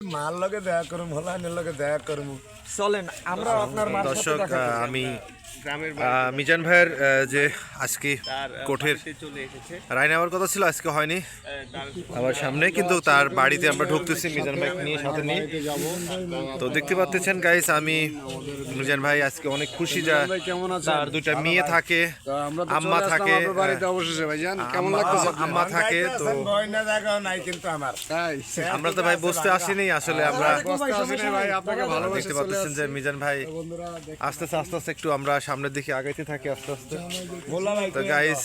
ମାଲ ଲଗେ ଦୟା କରମୁ ହେଲା ନେଲ ଲଗେ ଦୟା କରମୁ। চলেন আমরা আপনার দর্শক। আমি মিজান ভাইয়ের যে আজকে তার কোঠের বাড়িতে রায় নেওয়ার কথা ছিল আজকে হয়নি। সামনে কিন্তু তার বাড়িতে আমরা ঢুকতেছি মিজান ভাই নিয়ে সাথে নিয়ে। তো দেখতে পাচ্ছেন গাইস আমি মিজান ভাই আজকে অনেক খুশি যা তার দুইটা মেয়ে থাকে আম্মা থাকে। আপনার বাড়িতে অবশেষে ভাইজান কেমন আম্মা- থাকে তো আমার। তাই। আমরা তো ভাই বসতে আসিনি। আসলে আমরা দেখতে পাচ্ছেন যে। মিজান ভাই আস্তে আস্তে আস্তে আস্তে একটু আমরা সামনের দিকে আগাইতে থাকি আস্তে আস্তে তো গাইস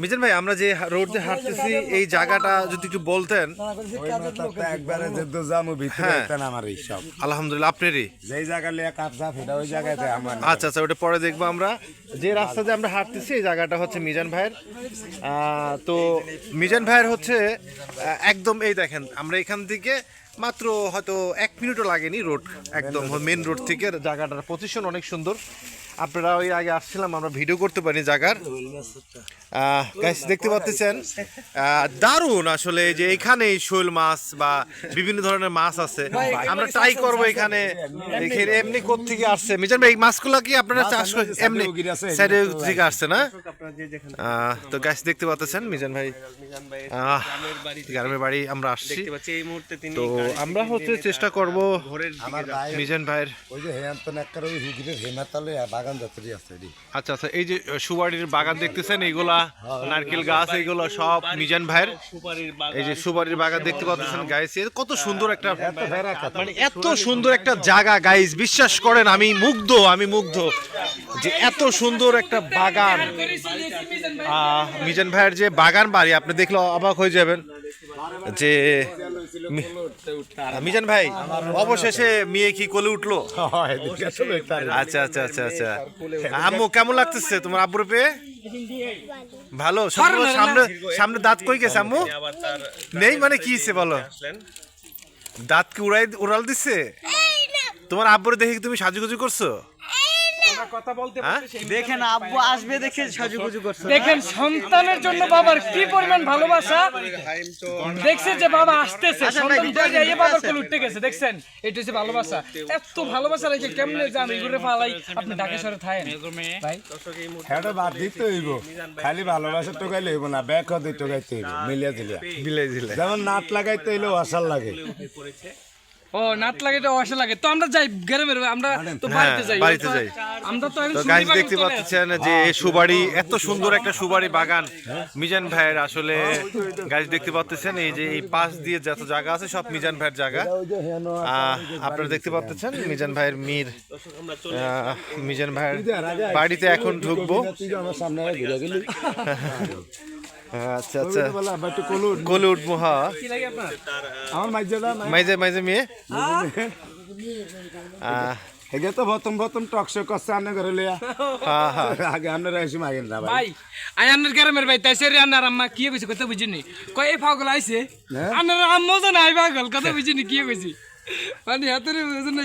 মিজান ভাই আমরা যে রোড দিয়ে হাঁটতেছি এই জায়গাটা যদি একটু বলতেন। একবারে ভিতরে হ্যাঁ। আমার এই সব। আলহামদুলিল্লাহ আপনারই? যেই জায়গা লিয়ে কাপসা ফেটা ওই জায়গাতে আমার আচ্ছা আচ্ছা ওটা পরে দেখব আমরা। যে রাস্তা দিয়ে আমরা হাঁটতেছি এই জায়গাটা হচ্ছে মিজান ভাইয়ের। আহ, তো মিজান ভাইয়ের হচ্ছে একদম এই দেখেন আমরা এখান থেকে মাত্র হয়তো এক মিনিটও লাগেনি রোড একদম মেন রোড থেকে। জায়গাটার পজিশন অনেক সুন্দর। আপনারা ওই আগে আসছিলাম আমরা ভিডিও করতে পারি জায়গার। গাইস দেখতে পাচ্ছেন আহ, দারুণ আসলে যে এখানে শৈল মাছ বা বিভিন্ন ধরনের মাছ আছে। আমরা ট্রাই করব এখানে। এখানে এমনি কোত্থেকে আসছে? মিজান ভাই এই মাছগুলো কি আপনারা চাষ করে এমনি সাইডে থেকে আসছে না? তো গাছ দেখতে পাচ্ছেন মিজান ভাই? গ্রামের বাড়ি আমরা আসছি। দেখতে পাচ্ছি এই মুহূর্তে তিনি তো আমরা হচ্ছে চেষ্টা করব মিজান ভাইয়ের ওই যে হেয়ান্ত নেককার ওই হুগিরের হেমাতালে বাগান যাত্রী আছে আচ্ছা আচ্ছা এই যে সুবাড়ির বাগান দেখতেছেন এইগুলা নারকেল গাছ এইগুলো সব মিজান ভাইয়ের। বাগান এই যে সুবাড়ির বাগান দেখতে পাচ্ছেন গাইস এর কত সুন্দর একটা মানে এত সুন্দর একটা জায়গা গাইস বিশ্বাস করেন আমি মুগ্ধ আমি মুগ্ধ যে এত সুন্দর একটা বাগান। মিজান ভাইয়ের যে বাগান বাড়ি আপনি দেখলে অবাক হয়ে যাবেন যে মিজান ভাই অবশেষে মেয়ে কি কোলে উঠল? হয়, আচ্ছা আচ্ছা আচ্ছা আচ্ছা। আম্মু কেমন লাগতেছে তোমার আব্বুর পেয়ে? ভালো সামনে সামনে দাঁত কই গেছে আম্মু? নেই মানে কি হয়েছে বলো? দাঁত কি উড়াই উড়াল দিছে? তোমার আব্বুর দেখে তুমি সাজুগুজু করছ? দেখেন আব্বু আসবে দেখে সাজুগুজু করছে। দেখেন সন্তানের জন্য বাবার কি পরিমাণ ভালোবাসা? দেখছেন যে বাবা আসতেছে। সন্তান বাবার কোল উঠতে গেছে দেখছেন? এটা হচ্ছে ভালোবাসা। এত ভালোবাসা রেখে কেমনে যান? এগুলো ফালাই আপনি ঢাকেশ্বরে থাকেন? ভাই। হ্যাঁ, বাদ দিতে হইব। খালি ভালোবাসা টোকাইলে হইব না হইব মিলিয়া দিলিয়া যেমন নাট লাগাইতে হইলেও আসার লাগে। ও নাট লাগে অসে লাগে। তো আমরা যাই গ্রামের আমরা তো বাড়িতে যাই হ্যাঁ, বাড়িতে যাই। আমরা তো এখন দেখতে পাচ্ছেন যে সুবাড়ি এত সুন্দর একটা সুবাড়ি বাগান। মিজান ভাইয়ের আসলে গাইজ দেখতে পাচ্ছেন এই যে এই পাশ দিয়ে যত জায়গা আছে সব মিজান ভাইয়ের জায়গা। আহ, আপনারা দেখতে পাচ্ছেন মিজান ভাইয়ের মীর। আহ, মিজান ভাইয়ের বাড়িতে এখন ঢুকবো। তুই যে আমার সামনে আগে ঘুরে গেলি আচ্ছা আচ্ছা বলে আব্বা একটু কলুন কোলে উঠবো হ্যাঁ আমার মাইজে মাইজে মেয়ে। আহ, এগে তো প্রথম প্রথম টকশো করছে আনে ঘরে লিয়া হ্যাঁ হ্যাঁ আগে আপনারা এসে মাগেন না ভাই। ভাই আয়ান্নার গ্রামের ভাই তাই সেরি আন্নার আম্মা কি কইছে কথা বুঝিনি। কই এই পাগল আইছে। আন্নার আম্মা তো নাই পাগল কথা বুঝিনি কি কইছি। মানে হাতের বুঝিনি